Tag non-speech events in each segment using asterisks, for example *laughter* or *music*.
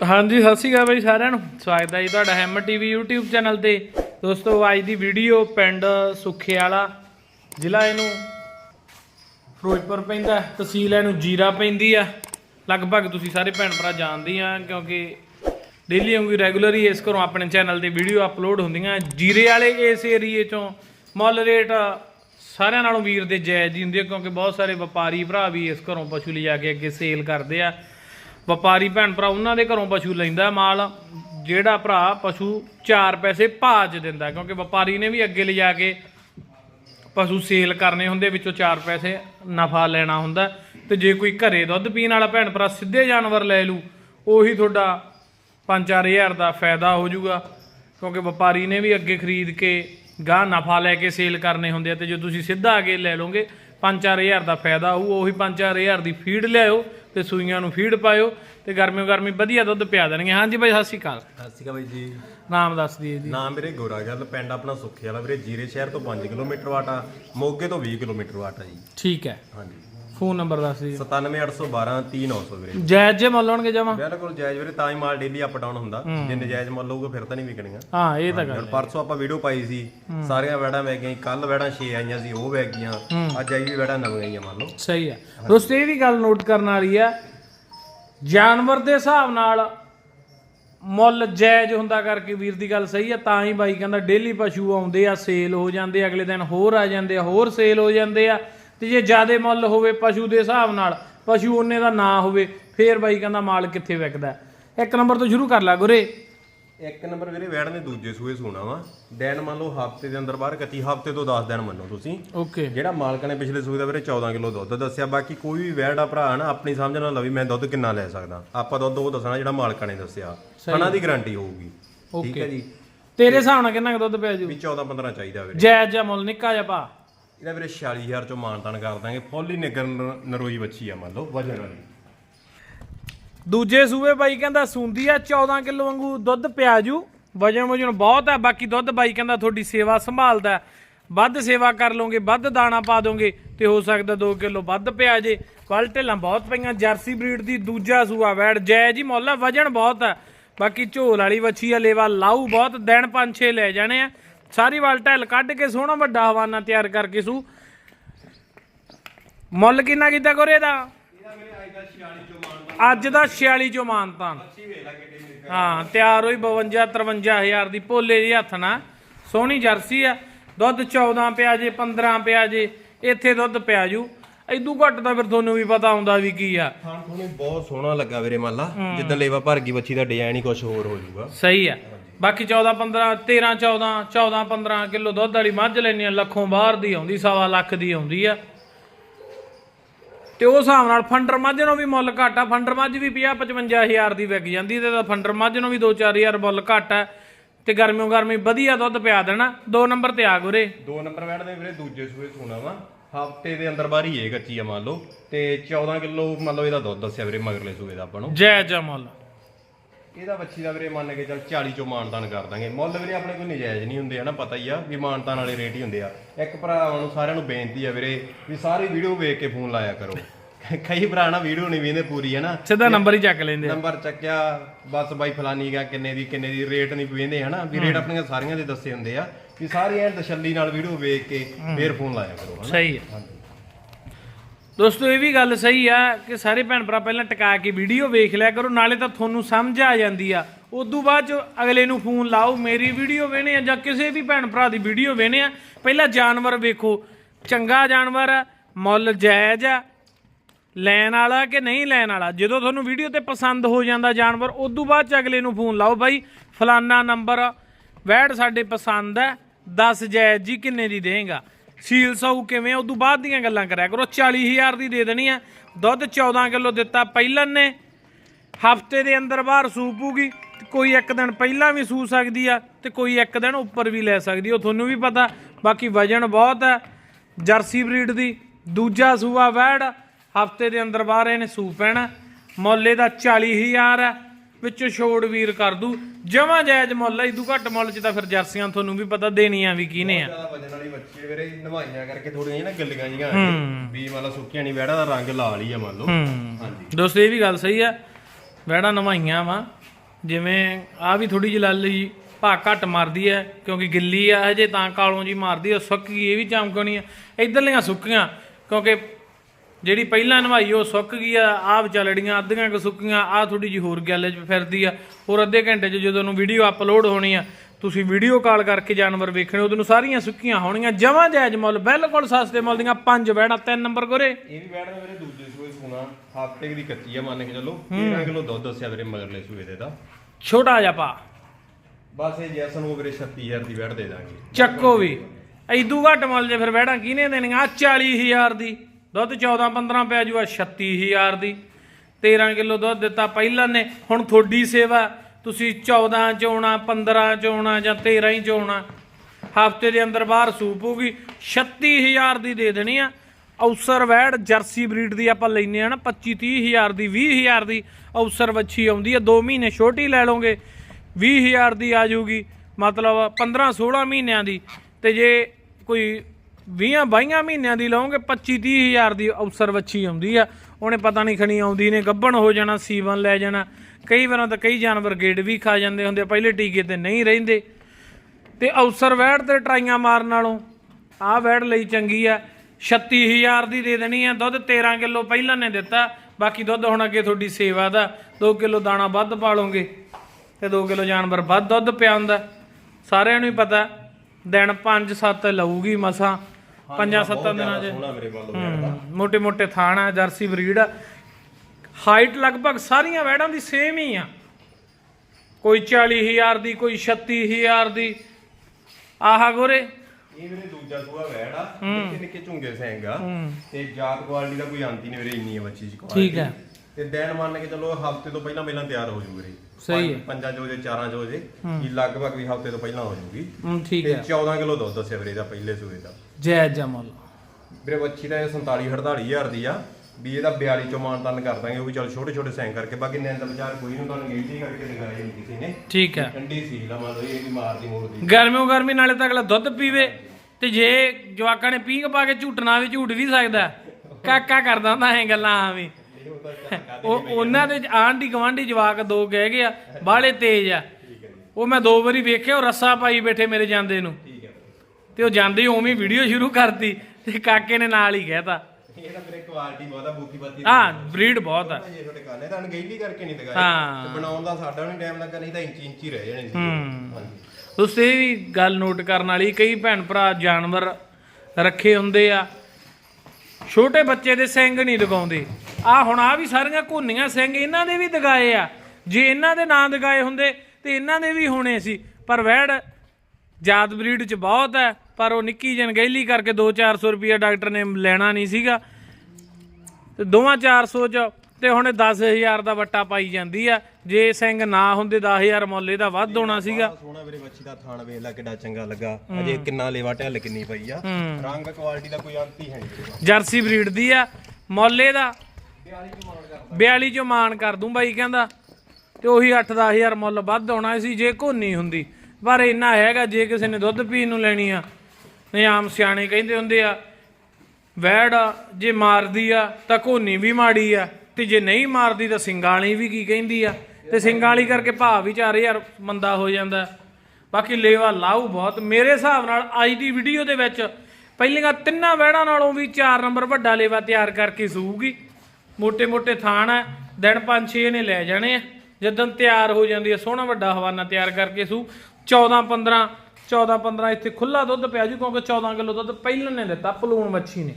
ਹਾਂਜੀ, ਸਤਿ ਸ਼੍ਰੀ ਅਕਾਲ ਬਾਈ ਸਾਰਿਆਂ ਨੂੰ। ਸਵਾਗਤ ਹੈ ਜੀ ਤੁਹਾਡਾ ਹੈਮਰ ਟੀਵੀ YouTube ਚੈਨਲ ਤੇ। ਦੋਸਤੋ, ਅੱਜ ਦੀ ਵੀਡੀਓ ਪਿੰਡ ਸੁੱਖੇ ਵਾਲਾ ਜ਼ਿਲ੍ਹਾ ਇਹਨੂੰ ਫਿਰੋਜ਼ਪੁਰ ਪੈਂਦਾ ਤਹਿਸੀਲ ਇਹਨੂੰ ਜੀਰਾ ਪੈਂਦੀ ਆ ਲਗਭਗ ਤੁਸੀਂ ਸਾਰੇ ਭੈਣ ਭਰਾ ਜਾਣਦੇ ਆ ਕਿਉਂਕਿ ਡੇਲੀ ਵਾਂਗੂ ਰੈਗੂਲਰ ਹੀ ਇਸ ਘਰੋਂ ਆਪਣੇ ਚੈਨਲ ਤੇ ਵੀਡੀਓ ਅਪਲੋਡ ਹੁੰਦੀਆਂ ਜੀਰੇ ਵਾਲੇ ਇਸ ਏਰੀਏ ਚੋਂ ਮੁੱਲ ਰੇਟ ਸਾਰਿਆਂ ਨਾਲੋਂ ਵੀਰ ਦੇ ਜਾਇਜ਼ ਹੀ ਹੁੰਦੀ ਆ ਕਿਉਂਕਿ ਬਹੁਤ ਸਾਰੇ ਵਪਾਰੀ ਭਰਾ ਵੀ ਇਸ ਘਰੋਂ ਪਸ਼ੂ ਲਿਜਾ ਕੇ ਅੱਗੇ ਸੇਲ ਕਰਦੇ ਆ। ਵਪਾਰੀ ਭੈਣ ਭਰਾ ਉਹਨਾਂ ਦੇ ਘਰੋਂ ਪਸ਼ੂ ਲੈਂਦਾ ਮਾਲ, ਜਿਹੜਾ ਭਰਾ ਪਸ਼ੂ 4 ਪੈਸੇ ਭਾਅ 'ਚ ਦਿੰਦਾ ਕਿਉਂਕਿ ਵਪਾਰੀ ਨੇ ਵੀ ਅੱਗੇ ਲਿਜਾ ਕੇ ਪਸ਼ੂ ਸੇਲ ਕਰਨੇ ਹੁੰਦੇ, ਵਿੱਚੋਂ 4 ਪੈਸੇ ਨਫਾ ਲੈਣਾ ਹੁੰਦਾ ਤੇ ਜੇ ਕੋਈ ਘਰੇ ਦੁੱਧ ਪੀਣ ਵਾਲਾ ਭੈਣ ਭਰਾ ਸਿੱਧੇ ਜਾਨਵਰ ਲੈ ਲੂ, ਉਹੀ ਤੁਹਾਡਾ 5-4000 ਦਾ ਫਾਇਦਾ ਹੋ ਜਾਊਗਾ, ਕਿਉਂਕਿ ਵਪਾਰੀ ਨੇ ਵੀ ਅੱਗੇ ਖਰੀਦ ਕੇ ਗਾਹ ਨਫਾ ਲੈ ਕੇ ਸੇਲ ਕਰਨੇ ਹੁੰਦੇ ਆ, ਤੇ ਜੇ ਤੁਸੀਂ ਸਿੱਧਾ ਅੱਗੇ ਲੈ ਲਓਗੇ 5-4000 ਦਾ ਫਾਇਦਾ ਹੋਊ ਉਹੀ 5-4000 ਦੀ ਫੀਡ ਲਿਆਓ ਤੇ ਸੂਈਆਂ ਨੂੰ ਫੀਡ ਪਾਇਓ ਤੇ ਗਰਮੀਓ ਗਰਮੀ ਵਧੀਆ ਦੁੱਧ ਪਿਆ ਦੇਣਗੇ। ਹਾਂਜੀ ਬਾਈ ਸਤਿ ਸ਼੍ਰੀ ਅਕਾਲ। ਸਤਿ ਸ਼੍ਰੀ ਅਕਾਲ ਬਾਈ ਜੀ। ਨਾਮ ਦੱਸ ਦਈਏ ਜੀ। ਨਾਮ ਮੇਰੇ ਗੋਰਾ ਗੱਲ ਪਿੰਡ ਆਪਣਾ ਸੁੱਖੇ ਵਾਲਾ ਵੀਰੇ ਜੀਰੇ ਸ਼ਹਿਰ ਤੋਂ 5 ਕਿਲੋਮੀਟਰ ਵਾਟਾ ਮੋਗੇ ਤੋਂ 20 ਕਿਲੋਮੀਟਰ ਵਾਟਾ ਜੀ। ਠੀਕ ਹੈ। ਹਾਂਜੀ। ਫੋਨ ਨੰਬਰ ਦੱਸ ਦਈਏ 97812 30900 ਵੀਰੇ। ਜਾਇਜ਼ ਜੇ ਮੁੱਲ ਹੋਣਗੇ ਜਮਾ? ਬਿਲਕੁਲ ਜਾਇਜ਼ ਵੀਰੇ ਤਾਂ ਹੀ ਮਾਲ ਡੇਲੀ ਅਪ ਡਾਊਨ ਹੁੰਦਾ। ਜੇ ਨਜਾਇਜ਼ ਮੁੱਲ ਹੋਊਗਾ ਫਿਰ ਤਾਂ ਨਹੀਂ ਵਿਕਣੀਆਂ। ਹਾਂ ਇਹ ਤਾਂ ਗੱਲ ਹੁਣ ਪਰਸੋਂ ਆਪਾਂ ਵੀਡੀਓ ਪਾਈ ਸੀ ਸਾਰੀਆਂ ਵੈੜਾਂ ਵਗ ਗਈਆਂ ਕੱਲ ਵੈੜਾਂ 6 ਆਈਆਂ ਸੀ ਉਹ ਵਗ ਗਈਆਂ। ਅੱਜ ਆਈ ਵੀ ਵੈੜਾਂ ਨਵੀਆਂ ਆਈਆਂ ਮੰਨ ਲਓ। ਸਹੀ ਹੈ ਦੋਸਤੋ ਇਹ ਵੀ ਗੱਲ ਨੋਟ ਕਰਨ ਵਾਲੀ ਹੈ ਜਾਨਵਰ ਦੇ ਹਿਸਾਬ ਨਾਲ ਮੁੱਲ ਜਾਇਜ਼ ਹੁੰਦਾ ਕਰਕੇ ਵੀਰ ਦੀ ਗੱਲ ਸਹੀ ਹੈ ਤਾਂ ਹੀ ਬਾਈ ਕਹਿੰਦਾ ਡੇਲੀ ਪਸ਼ੂ ਆਉਂਦੇ ਆ ਸੇਲ ਹੋ ਜਾਂਦੇ ਆ ਅਗਲੇ ਦਿਨ ਹੋਰ ਆ ਜਾਂਦੇ ਆ ਹੋਰ ਸੇਲ ਹੋ ਜਾਂਦੇ ਆ। ਤੇ ਜੇ ਜ਼ਿਆਦੇ ਮੁੱਲ ਹੋਵੇ ਪਸ਼ੂ ਦੇ ਹਿਸਾਬ ਨਾਲ ਪਸ਼ੂ ਉਹਨੇ ਦਾ ਨਾ ਹੋਵੇ ਫੇਰ ਬਾਈ ਕਹਿੰਦਾ ਮਾਲ ਕਿੱਥੇ ਵਿਕਦਾ? ਇੱਕ ਨੰਬਰ ਤੋਂ ਸ਼ੁਰੂ ਕਰ ਲੈ ਗੁਰੇ। ਇੱਕ ਨੰਬਰ ਵੀਰੇ ਵੈੜ ਨੇ ਦੂਜੇ ਸੂਏ ਸੋਣਾ ਵਾ। ਦਿਨ ਮੰਨ ਲਓ ਹਫ਼ਤੇ ਦੇ ਅੰਦਰ ਬਾਹਰ ਕੱਤੀ ਹਫ਼ਤੇ ਤੋਂ 10 ਦਿਨ ਮੰਨੋ ਤੁਸੀਂ। ਓਕੇ। ਜਿਹੜਾ ਮਾਲਕ ਨੇ ਪਿਛਲੇ ਸੂਏ ਦਾ ਵੀਰੇ 14 ਕਿਲੋ ਦੁੱਧ ਦੱਸਿਆ ਬਾਕੀ ਕੋਈ ਵੀ ਵੈੜ ਆ ਭਰਾ ਨਾ ਆਪਣੀ ਸਮਝ ਨਾਲ ਲਵੀ ਮੈਂ ਦੁੱਧ ਕਿੰਨਾ ਲੈ ਸਕਦਾ। ਆਪਾਂ ਦੁੱਧ ਉਹ ਦੱਸਣਾ ਜਿਹੜਾ ਮਾਲਕਾਂ ਨੇ ਦੱਸਿਆ। ਉਹਨਾਂ ਦੀ ਗਾਰੰਟੀ ਹੋਊਗੀ। ਠੀਕ ਹੈ ਜੀ। ਤੇਰੇ ਹਿਸਾਬ ਨਾਲ ਕਿੰਨਾ ਕੁ ਦੁੱਧ ਪਿਆ ਜੂ? ਵੀ 14 15 ਚਾਹੀਦਾ ਵੀਰੇ। ਜਾਇਜ਼ ਜਾਂ ਮੁੱਲ ਨਿੱਕਾ ਜਿਹਾ ਪਾ ਇਹਦਾ ਵੀਰੇ 46000 ਚੋਂ ਮਾਨਤਾਨ ਕਰ ਦਾਂਗੇ। ਫੁੱਲ ਨਿਗਰ ਨਰੋਈ ਬੱਚੀ ਆ ਮੰਨ ਲਓ, ਵਜਨ ਵਾਲੀ। ਦੂਜੇ ਸੂਬੇ ਬਾਈ ਕਹਿੰਦਾ ਸੁੰਦੀ ਆ 14 ਕਿਲੋ ਵਾਂਗੂ ਦੁੱਧ ਪਿਆ ਵਜਨ ਵਜਨ ਬਹੁਤ ਹੈ ਬਾਕੀ ਦੁੱਧ ਬਾਈ ਕਹਿੰਦਾ ਤੁਹਾਡੀ ਸੇਵਾ ਸੰਭਾਲਦਾ ਵੱਧ ਸੇਵਾ ਕਰ ਲੋਗੇ ਵੱਧ ਦਾਣਾ ਪਾ ਦੋਗੇ ਤੇ ਹੋ ਸਕਦਾ 2 ਕਿਲੋ ਵੱਧ ਪਿਆ ਜੇ। ਕੁਆਲਟੀਆਂ ਬਹੁਤ ਪਈਆਂ, ਜਰਸੀ ਬਰੀਡ ਦੀ ਦੂਜਾ ਸੂਆ ਵੈੜ। ਜੈ ਜੀ ਮੁੱਲ ਵਜਨ ਬਹੁਤ ਹੈ ਬਾਕੀ ਝੋਲ ਵਾਲੀ ਵੱਛੀ ਆ, ਲੇਵਾ ਲਾਊ ਬਹੁਤ, ਦਿਨ ਪੰਜ ਛੇ ਲੈ ਜਾਣੇ ਆ। ਸਾਰੀ ਵਾਲ ਢਿੱਲ ਕੱਢ ਕੇ ਸੋਹਣਾ ਵੱਡਾ ਹਵਾਨਾ ਤਿਆਰ ਕਰਕੇ ਸੂ। ਮੁੱਲ ਕਿੰਨਾ ਕੀਤਾ ਕੋਰੇ ਦਾ? ਅੱਜ ਦਾ 46 ਚੋਂ ਮਾਨਤਾਨ ਹਾਂ ਤਿਆਰ ਹੋਈ 52 53000 ਦੀ ਭੋਲੇ ਜੀ ਹੱਥ ਨਾਲ। ਸੋਹਣੀ ਜਰਸੀ ਆ। ਦੁੱਧ 14 ਪਿਆ ਜੇ 15 ਪਿਆ ਜੇ ਇੱਥੇ ਦੁੱਧ ਪਿਆ ਜੂ। ਐਦੂ ਘੱਟ ਤਾਂ ਫਿਰ ਤੁਹਾਨੂੰ ਵੀ ਪਤਾ ਹੁੰਦਾ ਵੀ ਕੀ ਆ। ਥਾਣ ਥੋਣੀ ਬਹੁਤ ਸੋਹਣਾ ਲੱਗਾ ਵੀਰੇ ਮੰਨ ਲਾ ਜਿੱਦਾਂ ਲੇਵਾ ਭਰ ਗਈ ਬੱਚੀ ਦਾ ਡਿਜ਼ਾਈਨ ਹੀ ਕੁਝ ਹੋਰ ਹੋ ਜਾਊਗਾ ਸਹੀ ਆ। ਬਾਕੀ 14 15 13 14 14 15 ਕਿਲੋ ਦੁੱਧ ਵਾਲੀ ਮੱਝ ਲੈਣੀ ਆ ਲੱਖੋਂ ਬਾਹਰ ਦੀ ਆਉਂਦੀ ਸਵਾ ਲੱਖ ਦੀ ਆਉਂਦੀ ਆ। ਤੇ ਉਸ ਹਿਸਾਬ ਨਾਲ ਫੰਡਰ ਮੱਝ ਨੂੰ ਵੀ ਮੁੱਲ ਘੱਟ ਫੰਡਰ ਮੱਝ ਵੀ 50 55000 ਦੀ ਵਿਕ ਜਾਂਦੀ ਤੇ ਤਾਂ ਫੰਡਰ ਮੱਝ ਨੂੰ ਵੀ 2-4000 ਮੁੱਲ ਘੱਟ ਆ। ਤੇ ਗਰਮੀਓ ਗਰਮੀ ਵਧੀਆ ਦੁੱਧ ਪਿਆ ਦੇਣਾ। ਦੋ ਨੰਬਰ ਤੇ ਆ ਗੁਰੇ। ਦੋ ਨੰਬਰ ਵੈੜ ਦੇ ਵੀਰੇ ਦੂਜੇ ਸੂਏ ਸੋਣਾ ਵਾ। ਹਫ਼ਤੇ ਦੇ ਅੰਦਰ ਬਾਹਰ ਹੀ ਇਹ ਕੱਚੀ ਆ ਮੰਨ ਲਓ। ਤੇ 14 ਕਿਲੋ ਮੰਨ ਲਓ ਇਹਦਾ ਦੁੱਧ ਦੱਸਿਆ ਵੀਰੇ ਮਗਰਲੇ ਸੂਏ ਦਾ ਆਪਾਂ ਨੂੰ। ਜੈ ਜੈ ਮੁੱਲ। ਇਹਦਾ ਬੱਚੀ ਦਾ ਵੀਰੇ ਮੰਨ ਕੇ ਚੱਲ 40 ਚੋਂ ਮਾਨਤਾਨ ਕਰ ਦਾਂਗੇ। ਮੁੱਲ ਵੀਰੇ ਆਪਣੇ ਕੋਈ ਨਜਾਇਜ਼ ਨਹੀਂ ਹੁੰਦੇ ਹਨਾ ਪਤਾ ਹੀ ਆ ਵੀ ਮਾਨਤਾਨ ਵਾਲੇ ਰੇਟ ਹੀ ਹੁੰਦੇ ਆ। ਇੱਕ ਭਰਾਵਾਂ ਨੂੰ ਸਾਰਿਆਂ ਨੂੰ ਬੇਨਤੀ ਆ ਵੀਰੇ ਵੀ ਸਾਰੀ ਵੀਡੀਓ ਵੇਖ ਕੇ ਫੋਨ ਲਾਇਆ ਕਰੋ। ਕਈ ਭਰਾ ਨਾ ਵੀਡੀਓ ਨਹੀਂ ਵੇਂਦੇ ਪੂਰੀ ਹਨਾ। ਸਿੱਧਾ ਨੰਬਰ ਹੀ ਚੱਕ ਲੈਂਦੇ। ਨੰਬਰ ਚੱਕਿਆ ਬਸ ਬਾਈ ਫਲਾਨੀ ਗਾ ਕਿੰਨੇ ਦੀ ਕਿੰਨੇ ਦੀ ਰੇਟ ਨਹੀਂ ਵੇਂਦੇ ਹਨਾ। ਵੀ ਰੇਟ ਆਪਣੀਆਂ ਸਾਰੀਆਂ ਦੇ ਦੱਸੇ ਹੁੰਦੇ ਆ। ਵੀ ਸਾਰੀ ਐਨ ਤਸੱਲੀ ਨਾਲ ਵੀਡੀਓ ਵੇਖ ਕੇ ਫੇਰ ਫੋਨ ਲਾਇਆ ਕਰੋ ਹਨਾ। ਸਹੀ ਹੈ ਦੋਸਤੋ, ਇਹ ਵੀ ਗੱਲ ਸਹੀ ਆ ਕਿ ਸਾਰੇ ਭੈਣ ਭਰਾ ਪਹਿਲਾਂ ਟਿਕਾ ਕੇ ਵੀਡੀਓ ਵੇਖ ਲਿਆ ਕਰੋ, ਨਾਲੇ ਤਾਂ ਤੁਹਾਨੂੰ ਸਮਝ ਆ ਜਾਂਦੀ ਆ। ਉਦੋਂ ਬਾਅਦ ਚ ਅਗਲੇ ਨੂੰ ਫੋਨ ਲਾਓ, ਮੇਰੀ ਵੀਡੀਓ ਵੇਣੇ ਆ ਜਾਂ ਕਿਸੇ ਵੀ ਭੈਣ ਭਰਾ ਦੀ ਵੀਡੀਓ ਵੇਣੇ ਆ। ਪਹਿਲਾਂ ਜਾਨਵਰ ਵੇਖੋ, ਚੰਗਾ ਜਾਨਵਰ ਆ, ਮੁੱਲ ਜਾਇਜ਼ ਆ। ਲੈਣ ਵਾਲਾ ਕਿ ਨਹੀਂ ਲੈਣ ਵਾਲਾ? ਜਦੋਂ ਤੁਹਾਨੂੰ ਵੀਡੀਓ ਤੇ ਪਸੰਦ ਹੋ ਜਾਂਦਾ ਜਾਨਵਰ, ਉਦੋਂ ਬਾਅਦ ਚ ਅਗਲੇ ਨੂੰ ਫੋਨ ਲਾਓ ਬਾਈ, ਫਲਾਨਾ ਨੰਬਰ ਵੈੜ ਸਾਡੇ ਪਸੰਦ ਹੈ ਦੱਸ ਜਾਇਜ਼ ਜੀ ਕਿੰਨੇ ਦੀ ਦੇਗਾ। ਸੀਲ ਸੌ ਕਿਵੇਂ ਉਦੋਂ ਬਾਅਦ ਦੀਆਂ ਗੱਲਾਂ ਕਰਿਆ ਕਰੋ। 40000 ਦੀ ਦੇ ਦੇਣੀ ਆ। ਦੁੱਧ 14 ਕਿਲੋ ਦਿੱਤਾ ਪਹਿਲਾਂ ਨੇ। ਹਫ਼ਤੇ ਦੇ ਅੰਦਰ ਬਾਹਰ ਸੂਪੂਗੀ, ਤੇ ਕੋਈ ਇੱਕ ਦਿਨ ਪਹਿਲਾਂ ਵੀ ਸੂ ਸਕਦੀ ਆ, ਤੇ ਕੋਈ ਇੱਕ ਦਿਨ ਉੱਪਰ ਵੀ ਲੈ ਸਕਦੀ ਉਹ ਤੁਹਾਨੂੰ ਵੀ ਪਤਾ, ਬਾਕੀ ਵਜਨ ਬਹੁਤ ਹੈ ਜਰਸੀ ਬਰੀਡ ਦੀ। ਦੂਜਾ ਸੂਆ ਵੈੜ, ਹਫ਼ਤੇ ਦੇ ਅੰਦਰ ਬਾਹਰ ਇਹਨੇ ਸੂ ਪੈਣਾ। ਮੁੱਲ ਇਹਦਾ 40000 ਹੈ ਵਿੱਚੋਂ ਛੋੜ ਵੀਰ ਕਰ ਦੂ। ਜਮਾ ਜਾਇਜ਼ ਮੁੱਲ ਇਦੂ ਘੱਟ ਮੁੱਲ 'ਚ ਤਾਂ ਫਿਰ ਜਰਸੀਆਂ ਤੁਹਾਨੂੰ ਵੀ ਪਤਾ ਦੇਣੀਆਂ ਵੀ ਕਿਹਨੇ ਆ। ਜ਼ਿਆਦਾ ਵਜਨ ਵਾਲੀ ਬੱਚੀ ਵੀਰੇ ਨਵਾਈਆਂ ਕਰਕੇ ਥੋੜੀਆਂ ਜਿਹੀਆਂ ਨਾ ਗੱਲੀਆਂ ਜੀਆਂ ਆ ਵੀ ਮੰਨ ਲਓ ਸੁੱਕੀਆਂ ਨਹੀਂ ਵੈੜਾ ਦਾ ਰੰਗ ਲਾਲ ਹੀ ਆ ਮੰਨ ਲਓ। ਹਾਂਜੀ। ਦੋਸਤੋ ਇਹ ਵੀ ਗੱਲ ਸਹੀ ਆ ਵੈੜਾ ਨਵਾਈਆਂ ਵਾ ਜਿਵੇਂ ਆ ਵੀ ਥੋੜੀ ਜਿਹੀ ਲਾਲੀ ਭਾ ਘੱਟ ਮਾਰਦੀ ਹੈ ਕਿਉਂਕਿ ਗਿੱਲੀ ਆ ਹਜੇ ਤਾਂ ਕਾਲੋਂ ਜੀ ਮਾਰਦੀ ਆ ਸੁੱਕ ਇਹ ਵੀ ਚਮਕਣੀ ਆ? ਇਧਰਲੀਆਂ ਸੁੱਕੀਆਂ ਕਿਉਂਕਿ ਜਿਹੜੀ ਪਹਿਲਾਂ ਨਵਾਈ ਉਹ ਸੁੱਕ ਗਈ ਆ ਆਹ ਵਿਚਾਲੜੀਆਂ ਅੱਧੀਆਂ ਕੁ ਸੁੱਕੀਆਂ ਆ ਥੋੜੀ ਜਿਹੀ ਹੋਰ ਗੱਲ 'ਚ ਫਿਰਦੀ ਆ। ਹੋਰ ਅੱਧੇ ਘੰਟੇ 'ਚ ਜਦੋਂ ਨੂੰ ਵੀਡੀਓ ਅਪਲੋਡ ਹੋਣੀ ਆ ਤੁਸੀਂ ਵੀਡੀਓ ਕਾਲ ਕਰਕੇ ਜਾਨਵਰ ਵੇਖਣੇ ਨੂੰ ਸਾਰੀਆਂ ਸੁੱਕੀਆਂ ਹੋਣੀਆਂ। ਜਮਾਂ ਜਾਇਜ਼ ਮੁੱਲ ਬਿਲਕੁਲ ਸਸਤੇ ਮੁੱਲ ਦੀਆਂ ਪੰਜ ਬੈਣਾ ਤਿੰਨ ਨੰਬਰ ਗੋਰੇ ਇਹ ਵੀ ਬੈਠਦਾ ਵੀਰੇ ਦੂਜੇ ਸੂਏ ਸੂਣਾ ਹਫ਼ਤੇ ਦੀ ਕੱਚੀ ਆ ਮੰਨ ਕੇ ਚੱਲੋ। 13 ਕਿਲੋ ਦੁੱਧ ਦੱਸਿਆ ਵੀਰੇ ਮਗਰਲੇ ਸੂਏ ਦੇ ਦਾ ਛੋਟਾ ਜਿਹਾ ਪਾ। ਬਸ ਇਹ ਜੈਸਨ ਨੂੰ ਵੀਰੇ 36000 ਦੀ ਬੈਠ ਦੇ ਦਾਂਗੇ। ਚੱਕੋ ਵੀ। ਐਦੂ ਘੱਟ ਮੁੱਲ ਜੇ ਫਿਰ ਬੈੜਾਂ ਕਿਹਨੇ ਦੇਣੀਆਂ? ਆਹ 40000 ਦੀ। ਦੁੱਧ 14 15 ਪਿਆ ਜੂਆ 36000 ਦੀ। 13 ਕਿਲੋ ਦੁੱਧ ਦਿੱਤਾ ਪਹਿਲਾਂ ਨੇ। ਹੁਣ ਤੁਹਾਡੀ ਸੇਵਾ, ਤੁਸੀਂ 14 ਚ ਆਉਣਾ 15 ਚ ਆਉਣਾ ਜਾਂ 13 ਹੀ ਚ ਆਉਣਾ। ਹਫ਼ਤੇ ਦੇ ਅੰਦਰ ਬਾਹਰ ਸੂਪ ਹੋਊਗੀ। 36000 ਦੀ ਦੇ ਦੇਣੀ ਆ। ਔਸਰ ਵੈੜ, ਜਰਸੀ ਬਰੀਡ ਦੀ ਆਪਾਂ ਲੈਨੇ ਆ ਨਾ 25 30000 ਦੀ 20000 ਦੀ ਔਸਰ ਵੱਛੀ ਆਉਂਦੀ ਆ। 2 ਮਹੀਨੇ ਛੋਟੀ ਲੈ ਲਓਗੇ 20000 ਦੀ ਆ ਜਾਊਗੀ। ਮਤਲਬ 15 16 ਮਹੀਨਿਆਂ ਦੀ। ਤੇ ਜੇ ਕੋਈ 20 22 ਮਹੀਨਿਆਂ ਦੀ ਲਓਗੇ 25 30000 ਦੀ ਅਵਸਰ ਵੱਛੀ ਆਉਂਦੀ ਆ। ਉਹਨੇ ਪਤਾ ਨਹੀਂ ਖਣੀ ਆਉਂਦੀ ਨੇ ਗੱਭਣ ਹੋ ਜਾਣਾ ਸੀਵਨ ਲੈ ਜਾਣਾ। ਕਈ ਵਾਰਾਂ ਤਾਂ ਕਈ ਜਾਨਵਰ ਗੇੜ ਵੀ ਖਾ ਜਾਂਦੇ ਹੁੰਦੇ ਆ, ਪਹਿਲੇ ਟੀਕੇ ਤੇ ਨਹੀਂ ਰਹਿੰਦੇ। ਤੇ ਅਵਸਰ ਵੈੜ ਤੇ ਟਰਾਈਆਂ ਮਾਰਨ ਨਾਲੋਂ ਆਹ ਵੈੜ ਲਈ ਚੰਗੀ ਆ। 36000 ਦੀ ਦੇ ਦੇਣੀ ਆ ਦੁੱਧ 13 ਕਿਲੋ ਪਹਿਲਾਂ ਨੇ ਦਿੱਤਾ ਬਾਕੀ ਦੁੱਧ ਹੁਣ ਅੱਗੇ ਤੁਹਾਡੀ ਸੇਵਾ ਦਾ। 2 ਕਿਲੋ ਦਾਣਾ ਵੱਧ ਪਾ ਲਓਗੇ ਤੇ 2 ਕਿਲੋ ਜਾਨਵਰ ਵੱਧ ਦੁੱਧ ਪਿਆਉਂਦਾ। ਸਾਰਿਆਂ ਨੂੰ ਹੀ ਪਤਾ ਦਿਨ 5-7 ਲਊਗੀ ਮਸਾਂ। ਪੰਜਾਂ ਸੱਤਾਂ ਦਿਨਾਂ 'ਚ। ਸੋਹਣਾ ਮੇਰੇ ਥਾਣ ਆ ਜਰਸੀ ਬਰੀਡ ਆ। ਹਾਈਟ ਲਗਭਗ ਸਾਰੀਆਂ ਵੈੜਾਂ ਦੀ ਸੇਮ ਹੀ ਆ। ਕੋਈ 40000 ਦੀ ਕੋਈ 36000 ਦੀ। ਆਹਾ ਗੋਰੇ। ਇਹ ਮੇਰੇ ਦੂਜਾ ਸੂਆ ਵੈੜ ਆ। ਨਿੱਕੇ ਝੁੰਗੇ ਸਿੰਘ ਤੇ ਜਾਤ ਕੁਆਲਿਟੀ ਦਾ ਕੋਈ ਅੰਤ ਨਹੀਂ ਮੇਰੇ ਇੰਨੀ ਆ ਬੱਚੀ ਚ ਕੁਆਲਿਟੀ ਠੀਕ ਹੈ ਤੇ ਦਿਨ ਮੰਨ ਕੇ ਚੱਲੋ ਹਫ਼ਤੇ ਤੋਂ ਪਹਿਲਾਂ ਪਹਿਲਾਂ ਤਿਆਰ ਹੋ ਜੂ ਵੀਰੇ ਸਹੀ ਹੈ। ਪੰਜਾਂ ਚੋ ਜੇ ਚਾਰਾਂ ਚੋ ਜੇ ਇਹ ਲਗਭਗ ਵੀ ਹਫ਼ਤੇ ਤੋਂ ਪਹਿਲਾਂ ਹੋ ਜੂਗੀ। ਹੂੰ ਠੀਕ ਤੇ ਹੈ। 14 ਕਿਲੋ ਦੁੱਧ ਦੱਸਿਆ ਵੀਰੇ ਦਾ ਪਹਿਲੇ ਸੂਏ ਦਾ। ਜੈ ਜਮਲ। ਵੀਰੇ ਬੱਚੀ ਦਾ ਇਹ 47 48000 ਦੀ ਆ। ਵੀ ਇਹਦਾ 42 ਚੋਂ ਮਾਨਤਨ ਕਰ ਦਾਂਗੇ ਉਹ ਵੀ ਚਲ ਛੋਟੇ ਛੋਟੇ ਸੈਂਕ ਕਰਕੇ। ਬਾਕੀ ਨਿੰਦ ਵਿਚਾਰ ਕੋਈ ਨੂੰ ਤੁਹਾਨੂੰ ਗਿਣਤੀ ਕਰਕੇ ਦਿਖਾਈ ਨਹੀਂ ਕਿਸੇ ਨੇ। ਠੀਕ ਹੈ। ਠੰਡੀ ਸੀ ਲਾ ਮੰਨ ਲਓ ਇਹ ਵੀ ਮਾਰਦੀ ਮੋੜਦੀ ਗਰਮੀਓ ਗਰਮੀ ਨਾਲੇ ਤਾਂ ਅਗਲਾ ਦੁੱਧ ਪੀਵੇ। ਤੇ ਜੇ ਜਵਾਕਾਂ ਨੇ ਪੀਂਘ ਪਾ ਕੇ ਝੂਟਣਾ ਵੀ ਝੂਟ ਵੀ ਸਕਦਾ। *laughs* ਕਾਕਾ ਕਰਦਾ ਹੁੰਦਾ ਐ ਗੱਲਾਂ ਆ ਵੀ। ਇਹ ਉਹ ਉਹਨਾਂ ਦੇ ਆਂਢੀ ਗਵਾਂਢੀ ਜਵਾਕ ਦੋ ਕਹਿ ਗਏ ਆ ਬਾਹਲੇ ਤੇਜ਼ ਆ। ਉਹ ਮੈਂ ਦੋ ਵਾਰੀ ਵੇਖਿਆ ਉਹ ਰੱਸਾ ਪਾਈ ਬੈਠੇ ਮੇਰੇ ਜਾਂਦੇ ਨੂੰ। ਠੀਕ ਹੈ। ਤੇ ਉਹ ਜਾਂਦੇ ਹੀ ਉਵੇਂ ਵੀਡੀਓ ਸ਼ੁਰੂ ਕਰਤੀ ਤੇ ਕਾਕੇ ਨੇ ਨਾਲ ਹੀ ਕਹਿਤਾ। ਇਹ ਤਾਂ ਵੀਰੇ ਕੁਆਲਿਟੀ ਬਹੁਤਾ ਬੂਕੀ ਬੱਤੀ ਹਾਂ ਬਰੀਡ ਬਹੁਤ ਆ। ਇਹ ਛੋਟੇ ਕਾਨੇ ਤਾਂ ਅਣਗਹਿਲੀ ਕਰਕੇ ਨਹੀਂ ਦਿਖਾਏ। ਹਾਂ। ਤੇ ਬਣਾਉਣ ਦਾ ਸਾਡਾ ਵੀ ਟਾਈਮ ਲੱਗਾ ਨਹੀਂ ਤਾਂ ਇੰਚੀ ਇੰਚੀ ਰਹਿ ਜਾਣੇ ਸੀ। ਹਾਂਜੀ। ਦੋਸਤੋ ਇਹ ਵੀ ਗੱਲ ਨੋਟ ਕਰਨ ਵਾਲੀ ਕਈ ਭੈਣ ਭਰਾ ਜਾਨਵਰ ਰੱਖੇ ਹੁੰਦੇ ਆ। ਛੋਟੇ ਬੱਚੇ ਦੇ ਸਿੰਘ ਨਹੀਂ ਦਗਾਉਂਦੇ ਆ ਹੁਣ ਆ ਵੀ ਸਾਰੀਆਂ ਘੋਨੀਆਂ ਸਿੰਘ ਇਹਨਾਂ ਦੇ ਵੀ ਦਗਾਏ ਆ। ਜੇ ਇਹਨਾਂ ਦੇ ਨਾਂ ਦਗਾਏ ਹੁੰਦੇ ਤੇ ਇਹਨਾਂ ਦੇ ਵੀ ਹੋਣੇ ਸੀ। ਪਰ ਵੈੜ ਜਾਤ ਬਰੀਡ ਚ ਬਹੁਤ ਹੈ ਪਰ ਉਹ ਨਿੱਕੀ ਜਨਗੈਲੀ ਕਰਕੇ 2-400 ਰੁਪਏ ਡਾਕਟਰ ਨੇ ਲੈਣਾ ਨਹੀਂ ਸੀਗਾ। ਤੇ ਦੋਵਾਂ 400 ਚ ਤੇ ਹੁਣ ਇਹ 10000 ਦਾ ਵੱਟਾ ਪਾਈ ਜਾਂਦੀ ਆ। ਜੇ ਸਿੰਘ ਨਾ ਹੁੰਦੇ 10000 ਮੁੱਲ ਇਹਦਾ ਵੱਧ ਹੋਣਾ ਸੀਗਾ। ਸੋਹਣਾ ਵੀਰੇ ਬੱਚੀ ਦਾ ਥਾਣ ਵੇਖ ਲੈ ਕਿੱਡਾ ਚੰਗਾ ਲੱਗਾ। ਅਜੇ ਕਿੰਨਾ ਲੇਵਾ ਢੱਲ ਕਿੰਨੀ ਪਈ ਆ। ਰੰਗ ਕੁਆਲਿਟੀ ਦਾ ਕੋਈ ਅੰਤ ਹੀ ਹੈ ਨਹੀਂ। ਜਰਸੀ ਬਰੀਡ ਦੀ ਆ। ਮੁੱਲ ਇਹਦਾ 42 ਚੋਂ ਮਾਨ ਕਰ ਦੂੰ ਬਾਈ ਕਹਿੰਦਾ। ਤੇ ਉਹੀ 8-10000 ਮੁੱਲ ਵੱਧ ਆਉਣਾ ਸੀ, ਜੇ ਘੋਨੀ ਹੁੰਦੀ। ਪਰ ਇੰਨਾ ਹੈਗਾ, ਜੇ ਕਿਸੇ ਨੇ ਦੁੱਧ ਪੀਣ ਨੂੰ ਲੈਣੀ ਆ, ਨਹੀਂ ਆਮ ਸਿਆਣੇ ਕਹਿੰਦੇ ਹੁੰਦੇ ਆ, ਵੈੜ ਜੇ ਮਾਰਦੀ ਆ ਤਾਂ ਘੋਨੀ ਵੀ ਮਾੜੀ ਆ, ਤੇ ਜੇ ਨਹੀਂ ਮਾਰਦੀ ਤਾਂ ਸਿੰਗਾਲੀ ਵੀ ਕੀ ਕਹਿੰਦੀ ਆ? ਤੇ ਸਿੰਗਾਲੀ ਕਰਕੇ ਭਾਅ ਵੀ 4000 ਮੰਦਾ ਹੋ ਜਾਂਦਾ। ਬਾਕੀ ਲੇਵਾ ਲਾਊ ਬਹੁਤ। ਮੇਰੇ ਹਿਸਾਬ ਨਾਲ ਅੱਜ ਦੀ ਵੀਡੀਓ ਦੇ ਵਿੱਚ ਪਹਿਲੀਆਂ ਤਿੰਨਾਂ ਵੈੜਾਂ ਨਾਲੋਂ ਵੀ 4 ਨੰਬਰ ਵੱਡਾ ਲੇਵਾ ਤਿਆਰ ਕਰਕੇ ਸੂਗੀ। ਮੋٹے-ਮੋٹے ਥਾਣ ਆ ਦਿਨ 5-6 ਨੇ ਲੈ ਜਾਣੇ ਆ। ਜਦੋਂ ਤਿਆਰ ਹੋ ਜਾਂਦੀ ਹੈ ਸੋਹਣਾ ਵੱਡਾ ਹਵਾਨਾ ਤਿਆਰ ਕਰਕੇ ਸੂ। 14-15 14-15 ਇੱਥੇ ਖੁੱਲਾ ਦੁੱਧ ਪਿਆ ਜੂ ਕਿਉਂਕਿ 14 ਕਿਲੋ ਦੁੱਧ ਪਹਿਲਾਂ ਨੇ ਦਿੱਤਾ ਪਲੂਣ ਮੱਛੀ ਨੇ।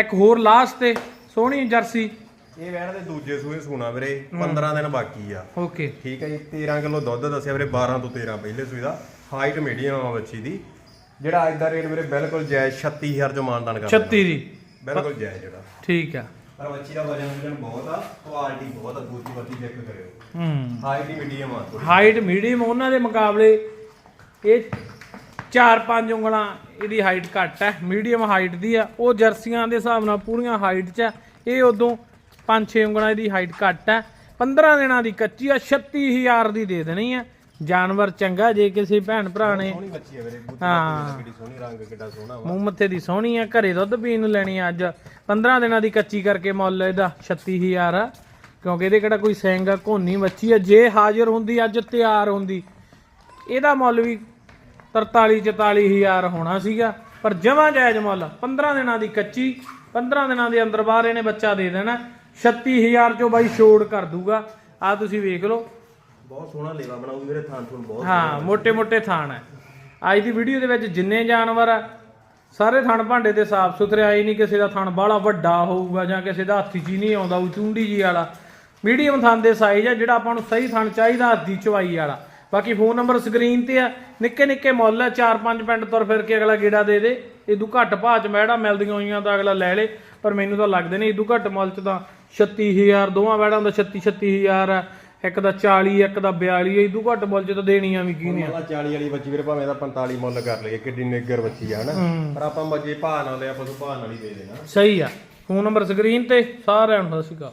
ਇੱਕ ਹੋਰ ਲਾਸਟ ਤੇ ਸੋਹਣੀ ਜਰਸੀ। ਇਹ ਵੈਣ ਦੇ ਦੂਜੇ ਸੂਏ ਸੂਣਾ ਵੀਰੇ 15 ਦਿਨ ਬਾਕੀ ਆ। ਓਕੇ। ਠੀਕ ਹੈ ਜੀ 13 ਕਿਲੋ ਦੁੱਧ ਦੱਸਿਆ ਵੀਰੇ 12 ਤੋਂ 13 ਪਹਿਲੇ ਸੂਏ ਦਾ। ਹਾਈਟ ਮੀਡੀਅਮ ਆ ਬੱਚੀ ਦੀ। ਜਿਹੜਾ ਅੱਜ ਦਾ ਰੇਟ ਵੀਰੇ ਬਿਲਕੁਲ ਜਾਇਜ਼ 36000 ਚ ਕਰਦਾ 36 ਦੀ। ਬਿਲਕੁਲ ਜਾਇਜ਼ ਜਿਹੜਾ। ਠੀਕ ਆ। ਪਰ ਬੱਚੀ ਦਾ ਵਜਨ ਵਜਨ ਬਹੁਤ ਆ ਕੁਆਲਿਟੀ ਬਹੁਤ ਆ ਦੂਜੀ ਬੱਤੀ ਚੈੱਕ ਕਰਿਓ। ਹੂੰ। ਹਾਈਟ ਹੀ ਮੀਡੀਅਮ ਆ ਥੋੜੀ ਹਾਈਟ ਮੀਡੀਅਮ ਉਹਨਾਂ ਦੇ ਮੁਕਾਬਲੇ ਇਹ 4-5 ਉਂਗਲਾਂ ਇਹਦੀ ਹਾਈਟ ਘੱਟ ਹੈ ਮੀਡੀਅਮ ਹਾਈਟ ਦੀ ਆ ਉਹ ਜਰਸੀਆਂ ਦੇ ਹਿਸਾਬ ਨਾਲ ਪੂਰੀਆਂ ਹਾਈਟ 'ਚ ਆ ਇਹ ਉਦੋਂ 5-6 ਉਂਗਲਾਂ ਇਹਦੀ ਹਾਈਟ ਘੱਟ ਹੈ 15 ਦਿਨਾਂ ਦੀ ਕੱਚੀ ਆ 36000 ਦੀ ਦੇ ਦੇਣੀ ਆ। ਜਾਨਵਰ ਚੰਗਾ ਜੇ ਕਿਸੇ ਭੈਣ ਭਰਾ ਨੇ ਸੋਹਣੀ ਬੱਚੀ ਵੀਰੇ ਹਾਂ। ਕਿੱਡੀ ਸੋਹਣੀ ਰੰਗ ਕਿੱਡਾ ਸੋਹਣਾ ਵਾ। ਮੂੰਹ ਮੱਥੇ ਦੀ ਸੋਹਣੀ ਆ ਘਰੇ ਦੁੱਧ ਪੀਣ ਨੂੰ ਲੈਣੀ ਆ ਅੱਜ। 15 ਦਿਨਾਂ ਦੀ ਕੱਚੀ ਕਰਕੇ ਮੁੱਲ ਇਹਦਾ 36000 ਆ ਕਿਉਂਕਿ ਇਹਦੇ ਕਿਹੜਾ ਕੋਈ ਸਿੰਘ ਆ ਘੋਨੀ ਬੱਚੀ ਆ ਜੇ ਹਾਜ਼ਰ ਹੁੰਦੀ ਅੱਜ ਤਿਆਰ ਹੁੰਦੀ। ਇਹਦਾ ਮੁੱਲ ਵੀ 43 44 ਹਜ਼ਾਰ ਹੋਣਾ ਸੀਗਾ। ਪਰ ਜਮਾਂ ਜਾਇਜ਼ ਮੁੱਲ 15 ਦਿਨਾਂ ਦੀ ਕੱਚੀ 15 ਦਿਨਾਂ ਦੇ ਅੰਦਰ ਬਾਹਰ ਇਹਨੇ ਬੱਚਾ ਦੇ ਦੇਣਾ। 36000 ਚੋਂ ਬਾਈ ਛੋੜ ਕਰ ਦੂਗਾ। ਆ ਤੁਸੀਂ ਵੇਖ ਲਓ। ਬਹੁਤ ਸੋਹਣਾ ਲੇਵਾ ਬਣਾਉਂਗੀ ਮੇਰੇ ਥਾਂ ਥੋਂ ਬਹੁਤ ਹਾਂ ਮੋٹے ਮੋٹے ਥਾਨ ਹੈ। ਅੱਜ ਦੀ ਵੀਡੀਓ ਦੇ ਵਿੱਚ ਜਿੰਨੇ ਜਾਨਵਰ ਆ ਸਾਰੇ ਥਣ ਭਾਂਡੇ ਤੇ ਸਾਫ਼ ਸੁਥਰੇ ਆਏ ਨਹੀਂ ਕਿਸੇ ਦਾ ਥਣ ਬਾਹਲਾ ਵੱਡਾ ਹੋਊਗਾ ਜਾਂ ਕਿਸੇ ਦਾ ਹੱਥੀ ਜੀ ਨਹੀਂ ਆਉਂਦਾ ਉਹ ਚੁੰਡੀ ਜੀ ਵਾਲਾ। ਮੀਡੀਅਮ ਥਣ ਦੇ ਸਾਈਜ਼ ਆ ਜਿਹੜਾ ਆਪਾਂ ਨੂੰ ਸਹੀ ਥਣ ਚਾਹੀਦਾ ਹੱਥੀ ਚਵਾਈ ਵਾਲਾ। ਬਾਕੀ ਫੋਨ ਨੰਬਰ ਸਕਰੀਨ ਤੇ ਆ ਨਿੱਕੇ ਨਿੱਕੇ ਮੁੱਲ ਆ 4-5 ਪਿੰਡ ਤੁਰ ਫਿਰ ਕੇ ਅਗਲਾ ਗੇੜਾ ਦੇ ਦੇ। ਇਹ ਦੂ ਘੱਟ ਭਾਅ ਚ ਮੈੜਾ ਮਿਲਦੀਆਂ ਹੋਈਆਂ ਤਾਂ ਅਗਲਾ ਲੈ ਲੇ ਪਰ ਮੈਨੂੰ ਤਾਂ ਲੱਗਦੇ ਨੇ ਇਦੋਂ ਘੱਟ ਮੁੱਲ ਚ ਤਾਂ 36000 ਦੋਵਾਂ ਮੈੜਾਂ ਦਾ 36 36000 ਆ। ਇੱਕ ਦਾ 40 ਇੱਕ ਦਾ 42 ਇਦੋਂ ਘੱਟ ਮੁੱਲ ਚ ਤਾਂ ਦੇਣੀਆਂ ਵੀ ਕੀ ਨੇ। ਵਾਲਾ 40 ਵਾਲੀ ਬੱਚੀ ਵੀਰੇ ਭਾਵੇਂ ਦਾ 45 ਮੁੱਲ ਕਰ ਲਈਏ ਕਿੱਡੀ ਨਿੱਗਰ ਬੱਚੀ ਆ ਹਨਾ? ਪਰ ਆਪਾਂ ਮੱਝੇ ਭਾਅ ਨਾਲ ਲਿਆ ਪਸ਼ੂ ਭਾਅ ਨਾਲ ਹੀ ਦੇ ਦੇਣਾ। ਸਹੀ ਆ। ਫੋਨ ਨੰਬਰ ਸਕਰੀਨ ਤੇ ਸਾਰਿਆਂ ਨੂੰ ਸਤਿ ਸ਼੍ਰੀ ਅਕਾਲ।